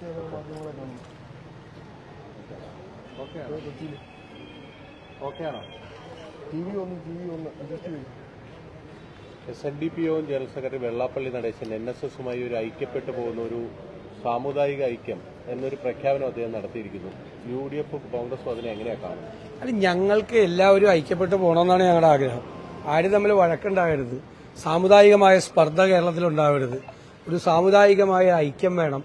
നിക്ഷേപ മാധ്യമങ്ങളെ കാണുന്നു ഓക്കെ ആണോ കൊച്ചിയിൽ ഓക്കെ ആണോ ടി വി ഒന്ന് ടി വി. ഒന്ന് S N D P O general secretary Vellappally Natesan N S എസുമായി ഒരു ഐക്യപ്പെട്ടു പോകുന്ന ഒരു സാമുദായിക ഐക്യം എന്നൊരു പ്രഖ്യാപനം അദ്ദേഹം നടത്തിയിരിക്കുന്നു. യു ഡി എഫ് കോൺഗ്രസും അതിനെ എങ്ങനെയാണ് കാണുന്നത്? അത് ഞങ്ങൾക്ക് എല്ലാവരും ഐക്യപ്പെട്ടു പോകണമെന്നാണ് ഞങ്ങളുടെ ആഗ്രഹം. ആരും തമ്മിൽ വഴക്കുണ്ടാകരുത്. സാമുദായികമായ സ്പർദ്ധ കേരളത്തിൽ ഉണ്ടാവരുത് ഒരു സാമുദായികമായ ഐക്യം വേണം.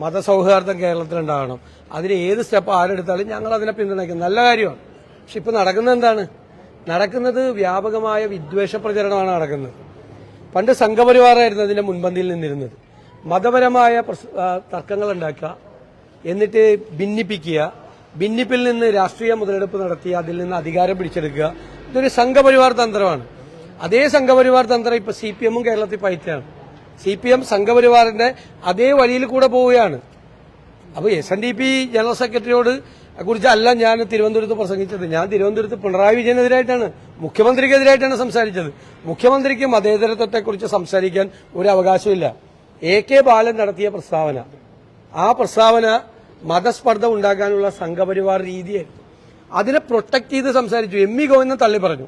മതസൗഹാർദ്ദം കേരളത്തിലുണ്ടാകണം അതിന് ഏത് സ്റ്റെപ്പ് ആരെടുത്താലും ഞങ്ങൾ അതിനെ പിന്തുണയ്ക്കും. നല്ല കാര്യമാണ്. പക്ഷെ ഇപ്പൊ നടക്കുന്നത് എന്താണ്? നടക്കുന്നത് വ്യാപകമായ വിദ്വേഷ പ്രചരണമാണ് നടക്കുന്നത്. പണ്ട് സംഘപരിവാറായിരുന്നു അതിന്റെ മുൻപന്തിയിൽ നിന്നിരുന്നത്. മതപരമായ തർക്കങ്ങൾ ഉണ്ടാക്കുക എന്നിട്ട് ഭിന്നിപ്പിക്കുക ഭിന്നിപ്പിൽ നിന്ന് രാഷ്ട്രീയ മുതലെടുപ്പ് നടത്തി അതിൽ നിന്ന് അധികാരം പിടിച്ചെടുക്കുക. ഇതൊരു സംഘപരിവാർ തന്ത്രമാണ്. അതേ സംഘപരിവാർ തന്ത്രം ഇപ്പൊ സി പി എമ്മും കേരളത്തിൽ പയറ്റാണ്. സി പി എം സംഘപരിവാറിന്റെ അതേ വഴിയിൽ കൂടെ പോവുകയാണ്. അപ്പോൾ S N D P general സെക്രട്ടറിയോട് കുറിച്ചല്ല ഞാൻ തിരുവനന്തപുരത്ത് പ്രസംഗിച്ചത്. ഞാൻ തിരുവനന്തപുരത്ത് പിണറായി വിജയനെതിരായിട്ടാണ് മുഖ്യമന്ത്രിക്കെതിരായിട്ടാണ് സംസാരിച്ചത്. മുഖ്യമന്ത്രിക്ക് മതേതരത്വത്തെക്കുറിച്ച് സംസാരിക്കാൻ ഒരു അവകാശമില്ല എ കെ ബാലൻ നടത്തിയ പ്രസ്താവന. ആ പ്രസ്താവന മതസ്പർദ്ധ ഉണ്ടാക്കാനുള്ള സംഘപരിവാർ രീതിയായിരുന്നു. അതിനെ പ്രൊട്ടക്ട് ചെയ്ത് സംസാരിച്ചു. എം ഇ ഗോവിന്ദൻ തള്ളി പറഞ്ഞു.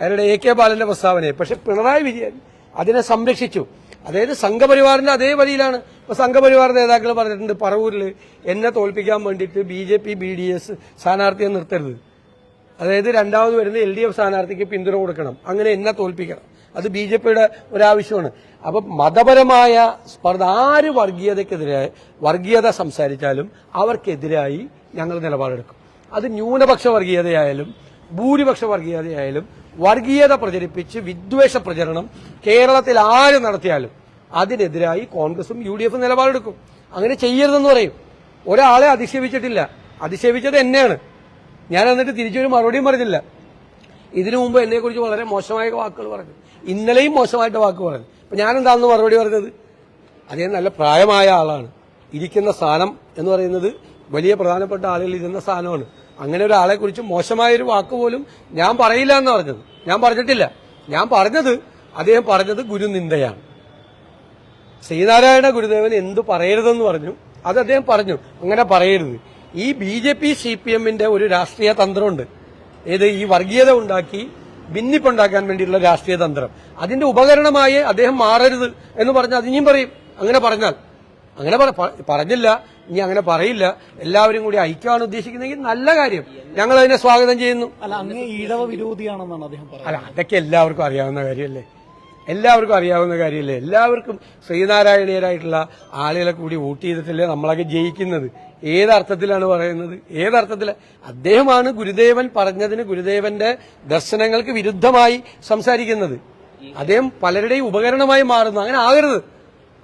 അയാളുടെ എ കെ ബാലന്റെ പ്രസ്താവനയെ. പക്ഷെ പിണറായി വിജയൻ അതിനെ സംരക്ഷിച്ചു. അതായത് സംഘപരിവാറിന്റെ അതേ വരിയിലാണ്. ഇപ്പൊ സംഘപരിവാർ നേതാക്കൾ പറഞ്ഞിട്ടുണ്ട് പറവൂരിൽ എന്നെ തോൽപ്പിക്കാൻ വേണ്ടിയിട്ട് B J P B D S സ്ഥാനാർത്ഥിയെ നിർത്തരുത്. അതായത് രണ്ടാമത് വരുന്ന എൽ ഡി എഫ് സ്ഥാനാർത്ഥിക്ക് പിന്തുണ കൊടുക്കണം. അങ്ങനെ എന്നെ തോൽപ്പിക്കണം. അത് ബി ജെ പിയുടെ ഒരാവശ്യമാണ്. അപ്പൊ മതപരമായ സ്പർദ്ധ ആര് വർഗീയതക്കെതിരായി വർഗീയത സംസാരിച്ചാലും അവർക്കെതിരായി ഞങ്ങൾ നിലപാടെടുക്കും. അത് ന്യൂനപക്ഷ വർഗീയതയായാലും ഭൂരിപക്ഷ വർഗീയതയായാലും വർഗീയത പ്രചരിപ്പിച്ച് വിദ്വേഷ പ്രചരണം കേരളത്തിൽ ആര് നടത്തിയാലും അതിനെതിരായി കോൺഗ്രസും യു ഡി എഫും നിലപാടെടുക്കും. അങ്ങനെ ചെയ്യരുതെന്ന് പറയും. ഒരാളെ അധിക്ഷേപിച്ചിട്ടില്ല. അധിക്ഷേപിച്ചത് എന്നെയാണ്. ഞാൻ എന്നിട്ട് തിരിച്ചൊരു മറുപടിയും പറഞ്ഞില്ല. ഇതിനു മുമ്പ് എന്നെക്കുറിച്ച് വളരെ മോശമായ വാക്കുകൾ പറഞ്ഞു. ഇന്നലെയും മോശമായിട്ട് വാക്ക് പറഞ്ഞു. അപ്പൊ ഞാൻ മറുപടി പറഞ്ഞത്? അദ്ദേഹം നല്ല പ്രായമായ ആളാണ്. ഇരിക്കുന്ന സ്ഥാനം എന്ന് പറയുന്നത് വലിയ പ്രധാനപ്പെട്ട ആളുകൾ ഇരുന്ന സ്ഥാനമാണ്. അങ്ങനെ ഒരാളെ കുറിച്ച് മോശമായൊരു വാക്ക് പോലും ഞാൻ പറയില്ല എന്ന് പറഞ്ഞത്. ഞാൻ പറഞ്ഞിട്ടില്ല. ഞാൻ പറഞ്ഞത് അദ്ദേഹം പറഞ്ഞത് ഗുരുനിന്ദയാണ്. ശ്രീനാരായണ ഗുരുദേവൻ എന്തു പറയരുതെന്ന് പറഞ്ഞു. അത് അദ്ദേഹം പറഞ്ഞു. അങ്ങനെ പറയരുത്. ഈ B J P C P എമ്മിന്റെ ഒരു രാഷ്ട്രീയ തന്ത്രമുണ്ട്. ഏത് ഈ വർഗീയത ഉണ്ടാക്കി ഭിന്നിപ്പുണ്ടാക്കാൻ വേണ്ടിയിട്ടുള്ള രാഷ്ട്രീയ തന്ത്രം. അതിന്റെ ഉപകരണമായി അദ്ദേഹം മാറരുത് എന്ന് പറഞ്ഞാൽ അത് പറയും. അങ്ങനെ പറഞ്ഞാൽ. അങ്ങനെ പറ- പറഞ്ഞില്ല. ഇനി അങ്ങനെ പറയില്ല. എല്ലാവരും കൂടി ഐക്യമാണ് ഉദ്ദേശിക്കുന്നതെങ്കിൽ നല്ല കാര്യം. ഞങ്ങൾ അതിനെ സ്വാഗതം ചെയ്യുന്നു. അല്ല അങ്ങേ ഈഴവ വിരോധിയാണെന്നാണ് അദ്ദേഹം അല്ല അതൊക്കെ എല്ലാവർക്കും അറിയാവുന്ന കാര്യമല്ലേ? എല്ലാവർക്കും അറിയാവുന്ന കാര്യമല്ലേ? എല്ലാവർക്കും ശ്രീനാരായണീയരായിട്ടുള്ള ആളുകളെ കൂടി വോട്ട് ചെയ്തിട്ടല്ലേ നമ്മളൊക്കെ ജയിക്കുന്നത്? ഏതർത്ഥത്തിലാണ് പറയുന്നത്? ഏതർത്ഥത്തിൽ അദ്ദേഹമാണ് ഗുരുദേവൻ പറഞ്ഞതിന് ഗുരുദേവന്റെ ദർശനങ്ങൾക്ക് വിരുദ്ധമായി സംസാരിക്കുന്നത്. അദ്ദേഹം പലരുടെയും ഉപകരണമായി മാറുന്നു. അങ്ങനെ ആകരുത്.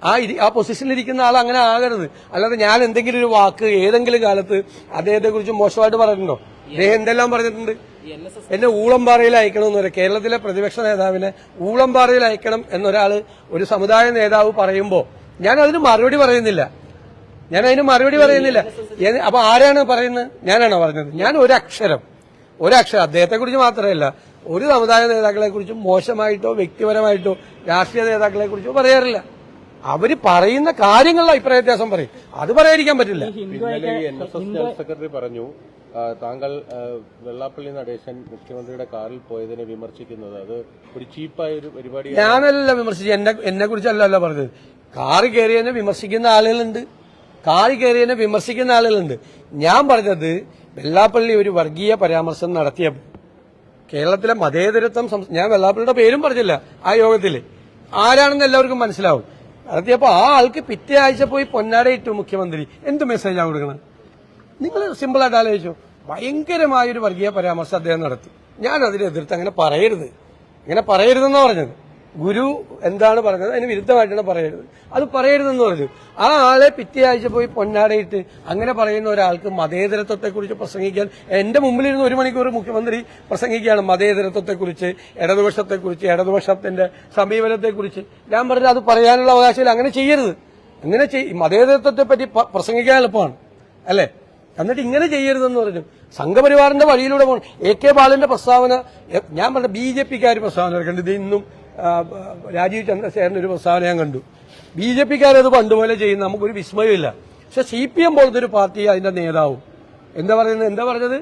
ആ ഇരി- ആ പൊസിഷനിൽ ഇരിക്കുന്ന ആൾ അങ്ങനെ ആകരുത്. അല്ലാതെ ഞാൻ എന്തെങ്കിലും ഒരു വാക്ക് ഏതെങ്കിലും കാലത്ത് അദ്ദേഹത്തെ കുറിച്ച് മോശമായിട്ട് പറഞ്ഞിട്ടുണ്ടോ? അദ്ദേഹം എന്തെല്ലാം പറഞ്ഞിട്ടുണ്ട്? എന്നെ ഊളംപാറയിൽ അയക്കണമെന്ന് പറയാം കേരളത്തിലെ പ്രതിപക്ഷ നേതാവിനെ ഊളംപാറയിൽ അയക്കണം എന്നൊരാൾ ഒരു സമുദായ നേതാവ് പറയുമ്പോൾ ഞാൻ അതിന് മറുപടി പറയുന്നില്ല. ഞാൻ അതിന് മറുപടി പറയുന്നില്ല. അപ്പൊ ആരാണ് പറയുന്നത്? ഞാനാണോ പറഞ്ഞത്? ഞാൻ ഒരക്ഷരം ഒരക്ഷരം അദ്ദേഹത്തെ കുറിച്ച് മാത്രമല്ല ഒരു സമുദായ നേതാക്കളെ കുറിച്ചും മോശമായിട്ടോ വ്യക്തിപരമായിട്ടോ രാഷ്ട്രീയ നേതാക്കളെ കുറിച്ചോ പറയാറില്ല. അവർ പറയുന്ന കാര്യങ്ങളുടെ അഭിപ്രായ വ്യത്യാസം പറയും. അത് പറയാതിരിക്കാൻ പറ്റില്ല. ഇന്നലെ N S S general secretary പറഞ്ഞു താങ്കൾ വെള്ളാപ്പള്ളി നടേശൻ മുഖ്യമന്ത്രിയുടെ കാറിൽ പോയതിനെ വിമർശിക്കുന്നത്. അത് ഒരു ചീപ്പായ ഒരു പരിപാടി ഞാനല്ല വിമർശിച്ചത്. എന്നെ എന്നെ കുറിച്ചല്ല പറഞ്ഞത്. കാറ് കയറിയതിനെ വിമർശിക്കുന്ന ആളുകളുണ്ട്. കാറ് കയറിയതിനെ വിമർശിക്കുന്ന ആളുകളുണ്ട്. ഞാൻ പറഞ്ഞത് വെള്ളാപ്പള്ളി ഒരു വർഗീയ പരാമർശം നടത്തിയ കേരളത്തിലെ മതേതരത്വം ഞാൻ വെള്ളാപ്പള്ളിയുടെ പേരും പറഞ്ഞില്ല ആ യോഗത്തിൽ ആരാണെന്ന് എല്ലാവർക്കും മനസ്സിലാവും. നടത്തിയപ്പോൾ ആ ആൾക്ക് പിറ്റേ ആഴ്ച പോയി പൊന്നാടയിട്ടു മുഖ്യമന്ത്രി. എന്ത് മെസ്സേജാണ് കൊടുക്കുന്നത് നിങ്ങൾ സിമ്പിൾ ആയിട്ട് ആലോചിച്ചു. ഭയങ്കരമായ ഒരു വർഗീയ പരാമർശം അദ്ദേഹം നടത്തി. ഞാൻ അതിനെ അങ്ങനെ പറയരുത്. ഇങ്ങനെ പറയരുതെന്നാണ് പറഞ്ഞത്. ഗുരു എന്താണ് പറഞ്ഞത്? അതിന് വിരുദ്ധമായിട്ടാണ് പറയരുത്. അത് പറയരുതെന്ന് പറഞ്ഞു. ആ ആളെ പിറ്റേ പോയി പൊന്നാടയിട്ട് അങ്ങനെ പറയുന്ന ഒരാൾക്ക് മതേതരത്വത്തെക്കുറിച്ച് പ്രസംഗിക്കാൻ എന്റെ മുമ്പിലിരുന്ന് ഒരു മണിക്കൂർ മുഖ്യമന്ത്രി പ്രസംഗിക്കുകയാണ് മതേതരത്വത്തെക്കുറിച്ച് ഇടതുപക്ഷത്തെക്കുറിച്ച് ഇടതുപക്ഷത്തിന്റെ സമീപനത്തെക്കുറിച്ച്. ഞാൻ പറഞ്ഞത് അത് പറയാനുള്ള അവകാശമില്ല. അങ്ങനെ ചെയ്യരുത്. അങ്ങനെ മതേതരത്വത്തെ പറ്റി പ്രസംഗിക്കാൻ എളുപ്പമാണ്. അല്ലേ? എന്നിട്ട് ഇങ്ങനെ ചെയ്യരുതെന്ന് പറഞ്ഞു. സംഘപരിവാറിന്റെ വഴിയിലൂടെ പോകണം. എ കെ ബാലന്റെ പ്രസ്താവന ഞാൻ പറഞ്ഞ ബി ജെ പിക്കാർ പ്രസ്താവന ഇറക്കേണ്ടത് ഇന്നും രാജീവ് ചന്ദ്രശേഖരന്റെ ഒരു പ്രസ്താവന ഞാൻ കണ്ടു. ബി ജെ പിക്കാരത് പണ്ടുപോലെ ചെയ്യുന്ന നമുക്കൊരു വിസ്മയമില്ല പക്ഷെ സി പി എം പോലത്തെ ഒരു പാർട്ടി അതിന്റെ നേതാവും. എന്താ പറയുന്നത്? എന്താ പറഞ്ഞത്?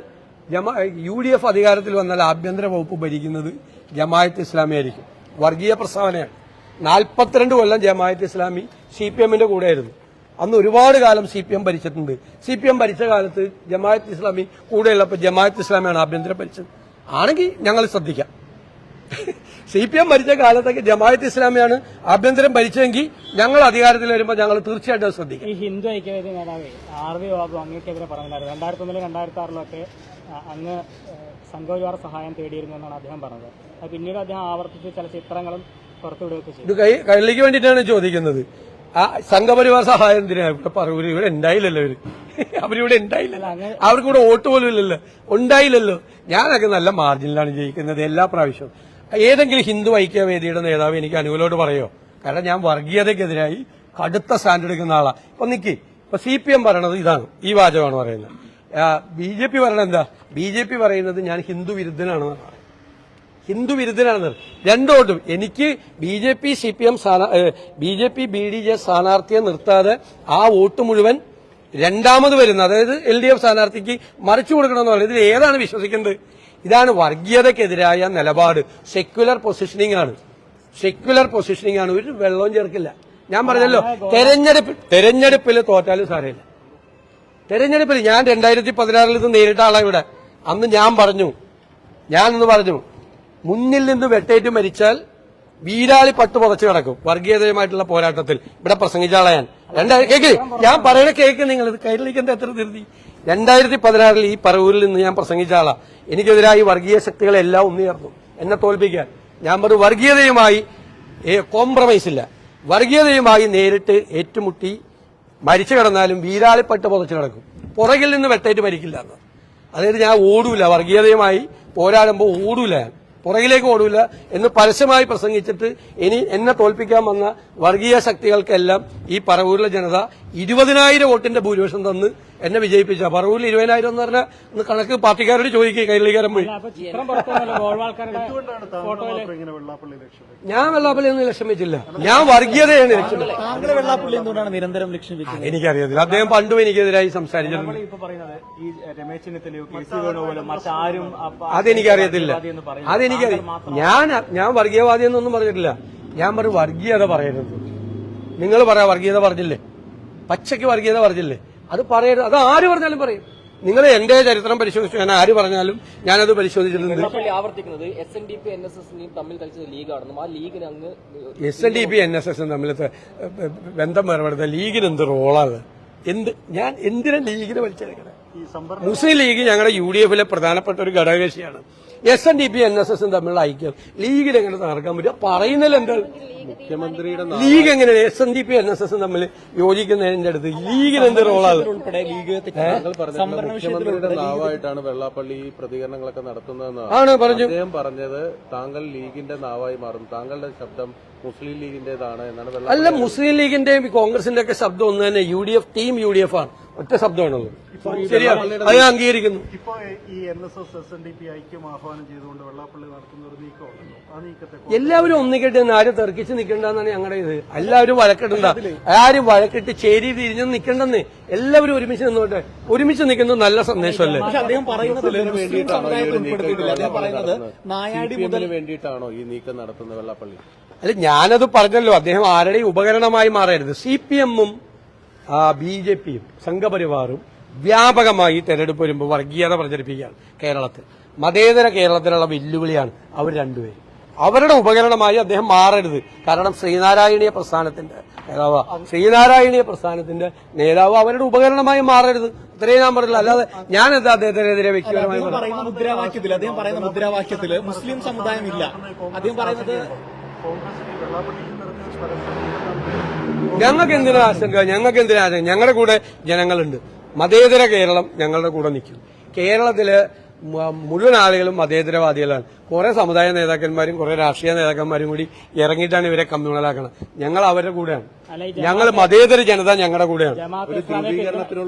ജമാ യു ഡി എഫ് അധികാരത്തിൽ വന്നാൽ ആഭ്യന്തര വകുപ്പ് ഭരിക്കുന്നത് ജമായത്ത് ഇസ്ലാമി ആയിരിക്കും. വർഗീയ പ്രസ്താവനയാണ്. നാൽപ്പത്തിരണ്ട് കൊല്ലം ജമായത്ത് ഇസ്ലാമി സി പി എമ്മിന്റെ കൂടെയായിരുന്നു. അന്ന് ഒരുപാട് കാലം സി പി എം ഭരിച്ചിട്ടുണ്ട്. സി പി എം ഭരിച്ച കാലത്ത് ജമായത്ത് ഇസ്ലാമി കൂടെയുള്ളപ്പോൾ ജമായത്ത് ഇസ്ലാമിയാണ് ആഭ്യന്തരം ഭരിച്ചത്. ആണെങ്കിൽ ഞങ്ങൾ ശ്രദ്ധിക്കാം. സി പി എം ഭരിച്ച കാലത്തൊക്കെ ജമായത്ത് ഇസ്ലാമിയാണ് ആഭ്യന്തരം ഭരിച്ചെങ്കിൽ ഞങ്ങൾ അധികാരത്തിൽ വരുമ്പോൾ ഞങ്ങൾ തീർച്ചയായിട്ടും ശ്രദ്ധിക്കും. ഈ ഹിന്ദു ഐക്യവേദി നേതാവ് ആർ വി ബാബു അങ്ങേക്കെതിരെ പറഞ്ഞിട്ടുണ്ടായിരുന്നു. രണ്ടായിരത്തി ഒന്നിലും രണ്ടായിരത്തി ആറിലൊക്കെ അങ്ങ് സംഘപരിവാർ സഹായം തേടിയിരുന്നു എന്നാണ് അദ്ദേഹം പറഞ്ഞത്. അത് പിന്നീട് അദ്ദേഹം ആവർത്തിച്ച് ചില ചിത്രങ്ങളും പുറത്തുവിടുകയൊക്കെ ചെയ്തു. ഇത് കൈ കൈലിക്ക് വേണ്ടിയിട്ടാണ് ചോദിക്കുന്നത്. ആ സംഘപരിവാർ സഹായം എന്തിനാണ് ഇവിടെ പറയൂര് ഇവിടെ ഉണ്ടായില്ലല്ലോ ഇവർ. അവരിവിടെ ഉണ്ടായില്ലല്ലോ. അവർക്കിവിടെ വോട്ട് പോലും ഇല്ലല്ലോ. ഉണ്ടായില്ലല്ലോ. ഞാനൊക്കെ നല്ല മാർജിനിലാണ് ജയിക്കുന്നത് എല്ലാ പ്രാവശ്യവും. ഏതെങ്കിലും ഹിന്ദു ഐക്യവേദിയുടെ നേതാവ് എനിക്ക് അനുകൂലോട്ട് പറയോ? കാരണം ഞാൻ വർഗീയതയ്ക്കെതിരായി കടുത്ത സ്റ്റാൻഡ് എടുക്കുന്ന ആളാണ് ഇപ്പൊ നിക്ക്. ഇപ്പൊ സി പി എം പറയണത് ഇതാണ്. ഈ വാചകമാണ് പറയുന്നത്. ബി ജെ പി പറയണത് എന്താ? ബി ജെ പി പറയുന്നത് ഞാൻ ഹിന്ദു വിരുദ്ധനാണ് ഹിന്ദു ഹിന്ദു വിരുദ്ധനാണെന്ന്. രണ്ടോട്ടും. എനിക്ക് B J P C P M B J P B D J സ്ഥാനാർത്ഥിയെ നിർത്താതെ ആ വോട്ട് മുഴുവൻ രണ്ടാമത് വരുന്ന അതായത് എൽ ഡി എഫ് സ്ഥാനാർത്ഥിക്ക് മറിച്ചു കൊടുക്കണമെന്ന് പറയുന്നത് ഇതിൽ ഏതാണ് വിശ്വസിക്കുന്നത് ഇതാണ് വർഗീയതക്കെതിരായ നിലപാട്. സെക്യുലർ പൊസിഷനിങ് ആണ്. സെക്യുലർ പൊസിഷനിങ് ആണ്. ഒരു വെള്ളവും ചേർക്കില്ല. ഞാൻ പറഞ്ഞല്ലോ തെരഞ്ഞെടുപ്പ് തെരഞ്ഞെടുപ്പിൽ തോറ്റാലും സാരമില്ല. തെരഞ്ഞെടുപ്പിൽ ഞാൻ രണ്ടായിരത്തി പതിനാറിൽ ഇത് നേരിട്ട ആളാണ് ഇവിടെ. അന്ന് ഞാൻ പറഞ്ഞു ഞാൻ ഇന്ന് പറഞ്ഞു മുന്നിൽ നിന്ന് വെട്ടേറ്റ് മരിച്ചാൽ വീരാളി പട്ട് പുതച്ചു കിടക്കും. വർഗീയതയുമായിട്ടുള്ള പോരാട്ടത്തിൽ. ഇവിടെ പ്രസംഗിച്ച ആളാ ഞാൻ. രണ്ടായിരം കേക്ക് ഞാൻ പറയണ കേക്ക് നിങ്ങൾ ഇത് കയ്യിലേക്കെന്താ എത്ര തിരുതി രണ്ടായിരത്തി പതിനാറിൽ ഈ പറവൂരിൽ നിന്ന് ഞാൻ പ്രസംഗിച്ച ആളാ. എനിക്കെതിരായി വർഗീയ ശക്തികളെല്ലാം ഒന്നുയർന്നു. എന്നെ തോൽപ്പിക്കാൻ. ഞാൻ ഒരു വർഗീയതയുമായി കോംപ്രമൈസ് ഇല്ല. വർഗീയതയുമായി നേരിട്ട് ഏറ്റുമുട്ടി മരിച്ചു കിടന്നാലും വീരാളിപ്പെട്ട് പുതച്ചു കിടക്കും പുറകിൽ നിന്ന് വെട്ടേറ്റ് മരിക്കില്ല എന്ന്. അതായത് ഞാൻ ഓടൂല. വർഗീയതയുമായി പോരാടുമ്പോൾ ഓടൂല പുറകിലേക്ക് ഓടൂല എന്ന് പരസ്യമായി പ്രസംഗിച്ചിട്ട് ഇനി എന്നെ തോൽപ്പിക്കാൻ വന്ന വർഗീയ ശക്തികൾക്കെല്ലാം ഈ പറവൂരിലെ ജനത ഇരുപതിനായിരം വോട്ടിന്റെ ഭൂരിപക്ഷം തന്ന് എന്നെ വിജയിപ്പിച്ച. പറവൂരിൽ ഇരുപതിനായിരം എന്ന് പറഞ്ഞാൽ ഒന്ന് കണക്ക് പാർട്ടിക്കാരോട് ചോദിക്കുക കൈരളിക്കാരൻ പോയി. ഞാൻ വെള്ളാപ്പള്ളി ഒന്നും ലക്ഷ്യം വെച്ചില്ല. ഞാൻ വർഗീയതയാണ് ലക്ഷ്യം വെച്ചത്. താങ്കൾ വെള്ളാപ്പള്ളി എന്തുകൊണ്ടാണ് നിരന്തരം ലക്ഷ്യം വെക്കുന്നത് എനിക്കറിയത്തില്ല. അദ്ദേഹം പണ്ടും എനിക്കെതിരായി സംസാരിച്ചിട്ടുണ്ട്. ഇപ്പൊ പറയുന്നത് ഈ രമേശ് ചെന്നിത്തലയോ കെ സി വേണുപോലും മറ്റാരും അപ്പ- അതെനിക്കറിയത്തില്ല. അതെനിക്കറിയാം ഞാൻ ഞാൻ വർഗീയവാദി എന്നൊന്നും പറഞ്ഞിട്ടില്ല. ഞാൻ പറഞ്ഞു വർഗീയത പറയരുത്. നിങ്ങൾ പറയാ വർഗീയത പറഞ്ഞില്ലേ? പച്ചയ്ക്ക് വർഗീയത പറഞ്ഞില്ലേ? അത് പറയരുത്. അത് ആര് പറഞ്ഞാലും പറയും. നിങ്ങൾ എന്റെ ചരിത്രം പരിശോധിച്ചു ഞാൻ ആര് പറഞ്ഞാലും ഞാനത് പരിശോധിച്ചിട്ടുണ്ട്. ആവർത്തിക്കുന്നത് S N D P N S തമ്മിൽ കളിച്ചത് ലീഗാണെന്നും ആ ലീഗിന് അങ്ങ് S N D P N S എസും തമ്മിലത്തെ ബന്ധം വേർപെടുത്ത ലീഗിന് എന്ത് റോളാണ് എന്ത് ഞാൻ എന്തിനാ ലീഗിന് വലിച്ചെടുക്കണേ? മുസ്ലിം ലീഗ് ഞങ്ങളുടെ യു ഡി എഫിലെ പ്രധാനപ്പെട്ട ഒരു ഘടകകക്ഷിയാണ്. S N D P N S എസും തമ്മിലുള്ള ഐക്യം. ലീഗിൽ എങ്ങനെ തകർക്കാൻ പറ്റുക പറയുന്നതിൽ എന്താ? മുഖ്യമന്ത്രിയുടെ ലീഗ് എങ്ങനെ S N D P N S എസും തമ്മിൽ യോജിക്കുന്നതിന്റെ അടുത്ത് ലീഗിന് എന്ത് റോളാണ് ഉൾപ്പെടെ ലീഗ് മുഖ്യമന്ത്രിയുടെ നാവായിട്ടാണ് വെള്ളാപ്പള്ളി ഈ പ്രതികരണങ്ങളൊക്കെ നടത്തുന്നതെന്നാണ്. ആണ് പറഞ്ഞു. അദ്ദേഹം പറഞ്ഞത് താങ്കൾ ലീഗിന്റെ നാവായി മാറും താങ്കളുടെ ശബ്ദം മുസ്ലിം ലീഗിന്റേതാണ് എന്നാണ് അല്ല മുസ്ലിം ലീഗിന്റെയും കോൺഗ്രസിന്റെ ഒക്കെ ശബ്ദം ഒന്ന് തന്നെ U D F team U D F ആണ്. ഒറ്റ ശബ്ദമാണുള്ളത്. ശരിയാണ് അത് ഞാൻ അംഗീകരിക്കുന്നു. ഇപ്പോ ഈ N S S S N D P ഐക്യം ആഹ്വാനം ചെയ്തുകൊണ്ട് വെള്ളാപ്പള്ളി നടത്തുന്ന ഒരു നീക്കമുണ്ടല്ലോ. ആ നീക്കത്തെ എല്ലാവരും ഒന്നിക്കട്ടെ ആരും തെറിക്കിച്ച് നിൽക്കണ്ടെന്നാണ് ഞങ്ങളുടെ ഇത്. എല്ലാവരും വഴക്കിടണ്ട. ആരും വഴക്കിട്ട് ചേരി തിരിഞ്ഞു നിൽക്കണ്ടെന്ന് എല്ലാവരും ഒരുമിച്ച് നിന്നോട്ടെ. ഒരുമിച്ച് നിൽക്കുന്നത് നല്ല സന്ദേശമല്ലേ? അദ്ദേഹം പറയുന്നത് നായാടി മുതൽ വേണ്ടിയിട്ടാണോ ഈ നീക്കം നടത്തുന്നത് വെള്ളാപ്പള്ളി? അല്ല ഞാനത് പറഞ്ഞല്ലോ അദ്ദേഹം ആരുടെയും ഉപകരണമായി മാറരുത്. സി പി എമ്മും ബി ജെ പിയും സംഘപരിവാറും വ്യാപകമായി തെരഞ്ഞെടുപ്പ് വരുമ്പോൾ വർഗീയത പ്രചരിപ്പിക്കുകയാണ് കേരളത്തിൽ. മതേതര കേരളത്തിലുള്ള വെല്ലുവിളിയാണ് അവർ രണ്ടുപേരും. അവരുടെ ഉപകരണമായി അദ്ദേഹം മാറരുത്. കാരണം ശ്രീനാരായണീയ പ്രസ്ഥാനത്തിന്റെ നേതാവ് ശ്രീനാരായണീയ പ്രസ്ഥാനത്തിന്റെ നേതാവ് അവരുടെ ഉപകരണമായി മാറരുത്. ഇത്രയും ഞാൻ പറഞ്ഞില്ല അല്ലാതെ ഞാൻ എന്താ അദ്ദേഹത്തിനെതിരെ വ്യക്തിപരമായി മുദ്രാവാക്യത്തിൽ അദ്ദേഹം പറയുന്ന മുദ്രാവാക്യത്തിൽ മുസ്ലിം സമുദായം ഇല്ല. അദ്ദേഹം പറയുന്നത് ഞങ്ങൾക്ക് എന്തിനാ ആശങ്ക? ഞങ്ങൾക്ക് എന്തിനാ ആശങ്ക? ഞങ്ങളുടെ കൂടെ ജനങ്ങളുണ്ട്. മതേതര കേരളം ഞങ്ങളുടെ കൂടെ നിൽക്കും. കേരളത്തിൽ മുഴുവൻ ആളുകളും മതേതരവാദികളാണ്. കുറെ സമുദായ നേതാക്കന്മാരും കുറെ രാഷ്ട്രീയ നേതാക്കന്മാരും കൂടി ഇറങ്ങിയിട്ടാണ് ഇവരെ കമ്മ്യൂണലാക്കണം ഞങ്ങൾ അവരുടെ കൂടെയാണ്. ഞങ്ങൾ മതേതര ജനത ഞങ്ങളുടെ കൂടെയാണ്. ഒരു ഇസ്ലാമിക്ക്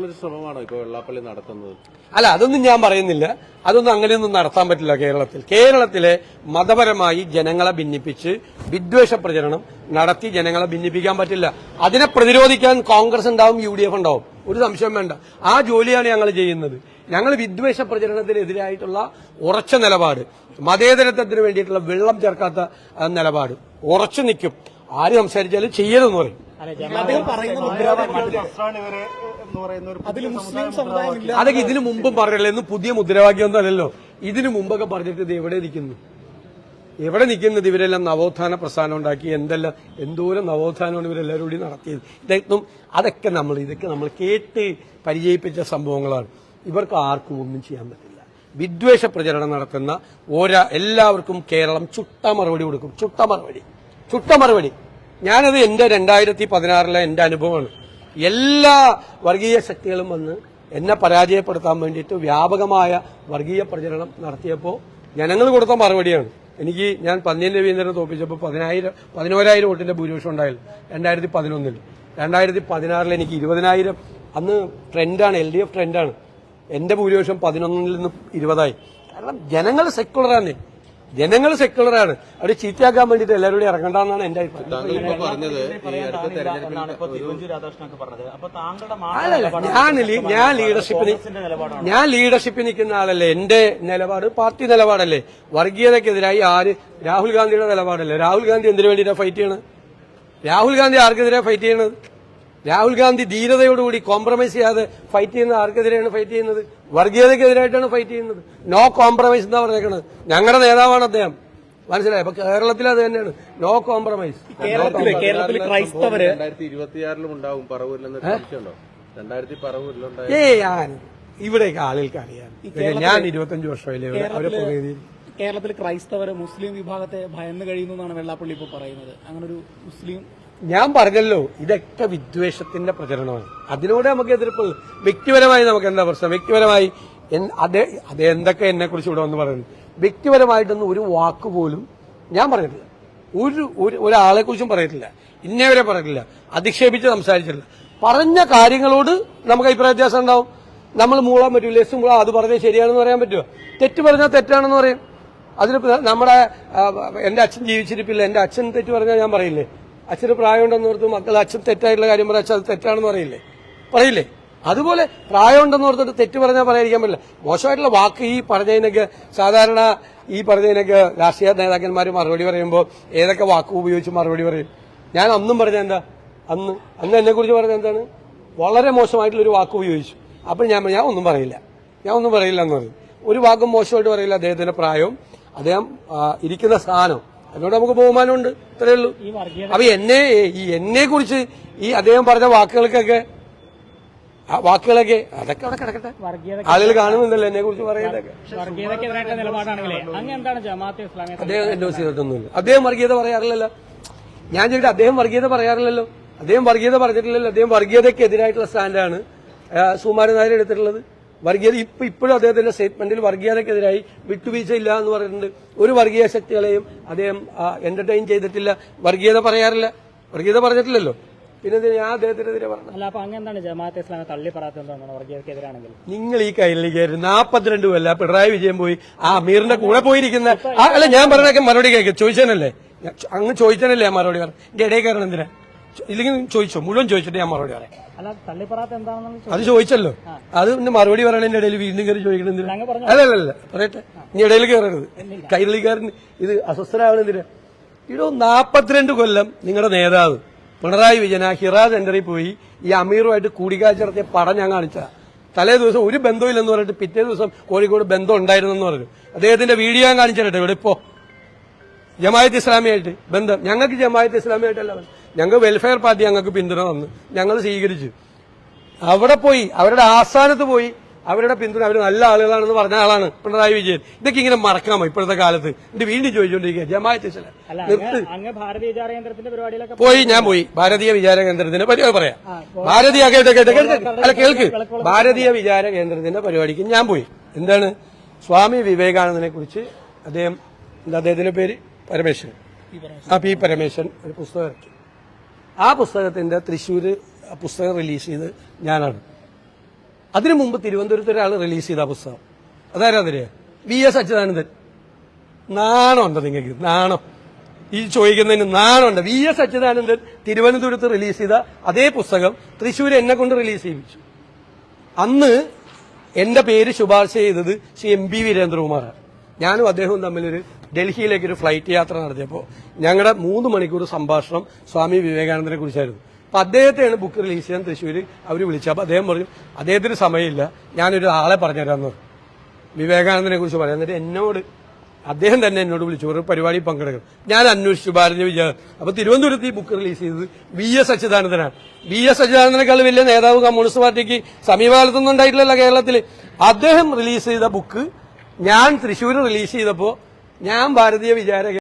ഒരു ശ്രമമാണോ ഇപ്പൊ വെള്ളാപ്പള്ളി നടത്തുന്നത്? അല്ല അതൊന്നും ഞാൻ പറയുന്നില്ല. അതൊന്നും അങ്ങനെയൊന്നും നടത്താൻ പറ്റില്ല കേരളത്തിൽ. കേരളത്തിലെ മതപരമായി ജനങ്ങളെ ഭിന്നിപ്പിച്ച് വിദ്വേഷ പ്രചരണം നടത്തി ജനങ്ങളെ ഭിന്നിപ്പിക്കാൻ പറ്റില്ല. അതിനെ പ്രതിരോധിക്കാൻ കോൺഗ്രസ് ഉണ്ടാവും യു ഉണ്ടാവും. ഒരു സംശയം വേണ്ട. ആ ജോലിയാണ് ഞങ്ങൾ ചെയ്യുന്നത്. ഞങ്ങൾ വിദ്വേഷ പ്രചരണത്തിനെതിരായിട്ടുള്ള ഉറച്ച നിലപാട് മതേതരത്വത്തിന് വേണ്ടിയിട്ടുള്ള വെള്ളം ചേർക്കാത്ത നിലപാട്. ഉറച്ചു നിൽക്കും. ആര് സംസാരിച്ചാലും ചെയ്യരുതെന്ന് പറയും. എന്ന് അതൊക്കെ ഇതിനു മുമ്പും പറഞ്ഞല്ലോ ഇന്ന് പുതിയ മുദ്രാവാക്യം അല്ലല്ലോ. ഇതിനു മുമ്പൊക്കെ പറഞ്ഞിട്ട് ഇത് എവിടെ നിൽക്കുന്നു? എവിടെ നിൽക്കുന്നത് ഇവരെല്ലാം നവോത്ഥാന പ്രസ്ഥാനം ഉണ്ടാക്കി? എന്തെല്ലാം എന്തോരം നവോത്ഥാനമാണ് ഇവരെല്ലാവരും കൂടി നടത്തിയത്? ഇതൊന്നും അതൊക്കെ നമ്മൾ ഇതൊക്കെ നമ്മൾ കേട്ട് പരിചയിപ്പിച്ച സംഭവങ്ങളാണ്. ഇവർക്ക് ആർക്കും ഒന്നും ചെയ്യാൻ പറ്റില്ല. വിദ്വേഷ പ്രചരണം നടത്തുന്ന ഓരോ എല്ലാവർക്കും കേരളം ചുട്ട മറുപടി കൊടുക്കും. ചുട്ട മറുപടി. ചുട്ട മറുപടി. ഞാനത് എന്റെ രണ്ടായിരത്തി പതിനാറിലെ എന്റെ അനുഭവമാണ്. എല്ലാ വർഗീയ ശക്തികളും വന്ന് എന്നെ പരാജയപ്പെടുത്താൻ വേണ്ടിയിട്ട് വ്യാപകമായ വർഗീയ പ്രചരണം നടത്തിയപ്പോൾ ജനങ്ങൾ കൊടുത്ത മറുപടിയാണ്. എനിക്ക് ഞാൻ പന്നിയൻ രവീന്ദ്രനെ തോപ്പിച്ചപ്പോൾ പതിനായിരം പതിനോരായിരം വോട്ടിന്റെ ഭൂരിപക്ഷം ഉണ്ടായിരുന്നു രണ്ടായിരത്തി പതിനൊന്നിൽ രണ്ടായിരത്തി പതിനാറിൽ എനിക്ക് ഇരുപതിനായിരം. അന്ന് ട്രെൻഡാണ് എൽ ഡി എഫ് ട്രെൻഡാണ് എന്റെ ഭൂരിപക്ഷം പതിനൊന്നിൽ നിന്ന് ഇരുപതായി. കാരണം ജനങ്ങൾ സെക്കുലറാണ് ജനങ്ങൾ സെക്കുലറാണ് അവിടെ ചീത്തയാക്കാൻ വേണ്ടിട്ട് എല്ലാവരും ഇറങ്ങണ്ടെന്നാണ് എന്റെ അഭിപ്രായം. താങ്കൾ പറഞ്ഞത് ഈ അടുത്ത തെരഞ്ഞെടുപ്പിൽ അല്ലല്ല ഞാൻ ലീ- ഞാൻ ലീഡർഷിപ്പിന് ഞാൻ ലീഡർഷിപ്പിൽ നിൽക്കുന്ന ആളല്ലേ. എന്റെ നിലപാട് പാർട്ടി നിലപാടല്ലേ. വർഗീയതക്കെതിരായി ആര് രാഹുൽ ഗാന്ധിയുടെ നിലപാടല്ലേ. രാഹുൽ ഗാന്ധി എന്തിനു വേണ്ടിയിട്ടാണ് ഫൈറ്റ് ചെയ്യണത്? രാഹുൽ ഗാന്ധി ആർക്കെതിരെ ഫൈറ്റ് ചെയ്യണത്? രാഹുൽ ഗാന്ധി ധീരതയോടുകൂടി കോംപ്രമൈസ് ചെയ്യാതെ ഫൈറ്റ് ചെയ്യുന്ന ആർക്കെതിരെയാണ് ഫൈറ്റ് ചെയ്യുന്നത്? വർഗീയതയ്ക്കെതിരായിട്ടാണ് ഫൈറ്റ് ചെയ്യുന്നത്. നോ കോംപ്രമൈസ് എന്നാ പറഞ്ഞേക്കണത്. ഞങ്ങളുടെ നേതാവാണ് അദ്ദേഹം. മനസ്സിലായി? അപ്പൊ കേരളത്തിൽ അത് തന്നെയാണ്. നോ കോംപ്രമൈസ് കേരളത്തിൽ ക്രൈസ്തവര് ഇരുപത്തിയാറിലും ഉണ്ടാവും. ഏ? ഞാൻ ഇവിടേക്ക് ആളുകൾക്ക് അറിയാം ഞാൻ ഇരുപത്തഞ്ച് വർഷമല്ലേ അവരെ പ്രതിനിധി കേരളത്തിൽ ക്രൈസ്തവര് മുസ്ലിം വിഭാഗത്തെ ഭയന്ന് കഴിയുന്നു എന്നാണ് വെള്ളാപ്പള്ളി ഇപ്പോൾ പറയുന്നത്. അങ്ങനെ ഒരു മുസ്ലിം ഞാൻ പറഞ്ഞല്ലോ ഇതൊക്കെ വിദ്വേഷത്തിന്റെ പ്രചരണമാണ്. അതിനോട് നമുക്ക് എതിർപ്പ് വ്യക്തിപരമായി നമുക്ക് എന്താ പ്രശ്നം? വ്യക്തിപരമായി അതെ അതേ എന്തൊക്കെ എന്നെ കുറിച്ച് ഇവിടെ വന്ന് പറയുന്നു? വ്യക്തിപരമായിട്ടൊന്നും ഒരു വാക്ക് പോലും ഞാൻ പറഞ്ഞിട്ടില്ല. ഒരു ഒരു ഒരാളെ കുറിച്ചും പറയത്തില്ല ഇന്നേവരെ പറഞ്ഞിട്ടില്ല. അധിക്ഷേപിച്ച് സംസാരിച്ചിട്ടില്ല. പറഞ്ഞ കാര്യങ്ങളോട് നമുക്ക് അഭിപ്രായ വ്യത്യാസം ഉണ്ടാവും. നമ്മൾ മൂളാൻ പറ്റൂ ലെസ് മൂളാം അത് പറഞ്ഞാൽ ശരിയാണെന്ന് പറയാൻ പറ്റുമോ? തെറ്റ് പറഞ്ഞാൽ തെറ്റാണെന്ന് പറയും. അതിന് നമ്മുടെ ആ, എന്റെ അച്ഛൻ ജീവിച്ചിരിപ്പില്ല. എന്റെ അച്ഛൻ തെറ്റ് പറഞ്ഞാൽ ഞാൻ പറയില്ലേ? അച്ഛന് പ്രായമുണ്ടെന്ന് ഓർത്ത് മക്കൾ അച്ഛൻ തെറ്റായിട്ടുള്ള കാര്യം പറയാം അച്ഛൻ അത് തെറ്റാണെന്ന് പറയില്ലേ? പറയില്ലേ? അതുപോലെ പ്രായമുണ്ടെന്ന് ഓർത്തിട്ട് തെറ്റ് പറഞ്ഞാൽ പറയാതിരിക്കാൻ പറ്റില്ല. മോശമായിട്ടുള്ള വാക്ക് ഈ പറഞ്ഞതിനൊക്കെ സാധാരണ ഈ പറഞ്ഞതിനൊക്കെ രാഷ്ട്രീയ നേതാക്കന്മാർ മറുപടി പറയുമ്പോൾ ഏതൊക്കെ വാക്ക് ഉപയോഗിച്ച് മറുപടി പറയും? ഞാൻ അന്നും പറഞ്ഞ എന്താ? അന്ന് അന്ന് എന്നെ കുറിച്ച് പറഞ്ഞ എന്താണ്? വളരെ മോശമായിട്ടുള്ള ഒരു വാക്ക് ഉപയോഗിച്ചു. അപ്പോൾ ഞാൻ ഞാൻ ഒന്നും പറയില്ല. ഞാൻ ഒന്നും പറയില്ല എന്ന് പറയും. ഒരു വാക്കും മോശമായിട്ട് പറയില്ല. അദ്ദേഹത്തിന്റെ പ്രായവും അദ്ദേഹം ഇരിക്കുന്ന സ്ഥാനം അതിനോട് നമുക്ക് ബഹുമാനമുണ്ട്. ഇത്രയേ ഉള്ളൂ. അപ്പൊ എന്നെ ഈ എന്നെ കുറിച്ച് ഈ അദ്ദേഹം പറഞ്ഞ വാക്കുകൾക്കൊക്കെ ആ വാക്കുകളൊക്കെ അതൊക്കെ അവിടെ കിടക്കട്ടെ. ആളുകൾ കാണുന്നുണ്ടല്ലോ എന്നെ കുറിച്ച് പറയുന്നതൊക്കെ വർഗീയതക്കെതിരായിട്ടുള്ള അദ്ദേഹം എൻഡോസ് ചെയ്തിട്ടൊന്നുമില്ല. അദ്ദേഹം വർഗീയത പറയാറില്ലല്ലോ. ഞാൻ ചോദിച്ചാൽ അദ്ദേഹം വർഗീയത പറയാറില്ലല്ലോ? അദ്ദേഹം വർഗീയത പറഞ്ഞിട്ടില്ലല്ലോ? അദ്ദേഹം വർഗീയതയ്ക്കെതിരായിട്ടുള്ള സ്റ്റാൻഡാണ് സുമാരൻ നായർ എടുത്തിട്ടുള്ളത്. വർഗീയത ഇപ്പൊ ഇപ്പോഴും അദ്ദേഹത്തിന്റെ സ്റ്റേറ്റ്മെന്റിൽ വർഗീയതക്കെതിരായി വിട്ടുവീഴ്ച ഇല്ല എന്ന് പറയുന്നുണ്ട്. ഒരു വർഗീയ ശക്തികളെയും അദ്ദേഹം എന്റർടൈൻ ചെയ്തിട്ടില്ല. വർഗീയത പറയാറില്ല. വർഗീയത പറഞ്ഞിട്ടില്ലല്ലോ. പിന്നെ ഞാൻ അദ്ദേഹത്തിനെതിരെ പറഞ്ഞു അല്ല അപ്പൊ അങ്ങനെന്താണ് ജമാഅത്തെ ഇസ്ലാമെ തള്ളി പറയാത്തത് എന്താണ് വർഗീയതക്കെതിരാണെങ്കിൽ? നിങ്ങൾ ഈ കയ്യിലേക്ക് നാപ്പത്തിരണ്ട് കൊല്ല പിണറായി വിജയൻ പോയി ആ അമീറിന്റെ കൂടെ പോയിരിക്കുന്ന അല്ല ഞാൻ പറഞ്ഞൊക്കെ മറുപടി കേൾക്കും. ചോദിച്ചാനല്ലേ അങ്ങ് ചോദിച്ചാനല്ലേ മറുപടി പറഞ്ഞു എന്റെ ഇടയിൽ കയറണം എന്തിനാ? ഇല്ലെങ്കിൽ ചോദിച്ചോ മുഴുവൻ ചോദിച്ചിട്ട് ഞാൻ മറുപടി പറയാം. അത് ചോദിച്ചല്ലോ. അത് പിന്നെ മറുപടി പറയണതിന്റെ ഇടയിൽ വീണ്ടും കയറി ചോദിക്കണെന്തില്ല അല്ലല്ല അല്ല അല്ല അല്ല പറയട്ടെ. ഇനി ഇടയിൽ കയറരുത്. കൈരളിക്കാരൻ ഇത് അസ്വസ്ഥരാവണെന്തിനാ ഇടോ നാപ്പത്തിരണ്ട് കൊല്ലം നിങ്ങളുടെ നേതാവ് പിണറായി വിജയൻ ആ ഹിറ സെന്ററിൽ പോയി ഈ അമീറുമായിട്ട് കൂടിക്കാഴ്ച നടത്തിയ പടം ഞാൻ കാണിച്ച തലേ ദിവസം ഒരു ബന്ധമില്ലെന്ന് പറഞ്ഞിട്ട് പിറ്റേ ദിവസം കോഴിക്കോട് ബന്ധം ഉണ്ടായിരുന്നെന്ന് പറഞ്ഞു. അദ്ദേഹത്തിന്റെ വീഡിയോ ഞാൻ കാണിച്ചിട്ടെ ഇവിടെ ഇപ്പോ. ജമായത്ത് ഇസ്ലാമിയായിട്ട് ബന്ധം. ഞങ്ങൾക്ക് ജമായത്ത് ഇസ്ലാമിയായിട്ടല്ല ഞങ്ങൾക്ക് വെൽഫെയർ പാർട്ടി ഞങ്ങൾക്ക് പിന്തുണ തന്നു. ഞങ്ങൾ സ്വീകരിച്ചു. അവിടെ പോയി അവരുടെ ആസ്ഥാനത്ത് പോയി അവരുടെ പിന്തുണ അവർ നല്ല ആളുകളാണെന്ന് പറഞ്ഞ ആളാണ് പിണറായി വിജയൻ. ഇതൊക്കെ ഇങ്ങനെ മറക്കാമോ ഇപ്പോഴത്തെ കാലത്ത്. ഇത് വീണ്ടും ചോദിച്ചുകൊണ്ടിരിക്കുക ജമാഅത്ത് നിർത്ത്. പോയി ഞാൻ പോയി. ഭാരതീയ വിചാര കേന്ദ്രത്തിന്റെ പരിപാടി പറയാം. ഭാരതീയ അല്ല കേൾക്ക്. ഭാരതീയ വിചാര കേന്ദ്രത്തിന്റെ പരിപാടിക്ക് ഞാൻ പോയി. എന്താണ്? സ്വാമി വിവേകാനന്ദനെ കുറിച്ച് അദ്ദേഹം അദ്ദേഹത്തിന്റെ പേര്? പരമേശ്വരൻ. ആ പി പരമേശ്വരൻ ഒരു പുസ്തകം ഇറക്കി. ആ പുസ്തകത്തിന്റെ തൃശ്ശൂർ പുസ്തകം റിലീസ് ചെയ്ത് ഞാനാണ്. അതിനു മുമ്പ് തിരുവനന്തപുരത്ത് ഒരാൾ റിലീസ് ചെയ്ത പുസ്തകം. അതാരാതിരെ വി എസ് അച്യുതാനന്ദൻ. നാണമുണ്ട് നിങ്ങൾക്ക് നാണം. ഈ ചോദിക്കുന്നതിന് നാണമുണ്ട്. വി എസ് അച്യുതാനന്ദൻ തിരുവനന്തപുരത്ത് റിലീസ് ചെയ്ത അതേ പുസ്തകം തൃശ്ശൂർ എന്നെ കൊണ്ട് റിലീസ് ചെയ്യിപ്പിച്ചു. അന്ന് എന്റെ പേര് ശുപാർശ ചെയ്തത് ശ്രീ എം പി വീരേന്ദ്രകുമാറാണ്. ഞാനും അദ്ദേഹവും തമ്മിലൊരു ഡൽഹിയിലേക്ക് ഒരു ഫ്ലൈറ്റ് യാത്ര നടത്തിയപ്പോൾ ഞങ്ങളുടെ മൂന്ന് മണിക്കൂർ സംഭാഷണം സ്വാമി വിവേകാനന്ദനെ കുറിച്ചായിരുന്നു. അപ്പൊ അദ്ദേഹത്തെയാണ് ബുക്ക് റിലീസ് ചെയ്യാൻ തൃശ്ശൂർ അവർ വിളിച്ചത്. അപ്പൊ അദ്ദേഹം പറഞ്ഞു അദ്ദേഹത്തിന് സമയമില്ല. ഞാനൊരു ആളെ പറഞ്ഞുതരാമെന്ന് പറഞ്ഞു. വിവേകാനന്ദനെ കുറിച്ച് പറയാം. എന്നിട്ട് എന്നോട് അദ്ദേഹം തന്നെ എന്നോട് വിളിച്ചു. ഒരു പരിപാടി പങ്കെടുക്കണം. ഞാൻ അന്വേഷിച്ചു ഭാരതീയ വിചാര. അപ്പൊ തിരുവനന്തപുരത്ത് ഈ ബുക്ക് റിലീസ് ചെയ്തത് വി എസ് അച്യുതാനന്ദനാണ്. വി എസ് അച്യുതാനന്ദനേക്കാൾ വലിയ നേതാവ് കമ്മ്യൂണിസ്റ്റ് പാർട്ടിക്ക് സമീപകാലത്തൊന്നും ഉണ്ടായിട്ടില്ലല്ലോ കേരളത്തിൽ അദ്ദേഹം റിലീസ് ചെയ്ത ബുക്ക് ഞാൻ തൃശ്ശൂർ റിലീസ് ചെയ്തപ്പോൾ ഞാൻ ഭാരതീയ വിചാര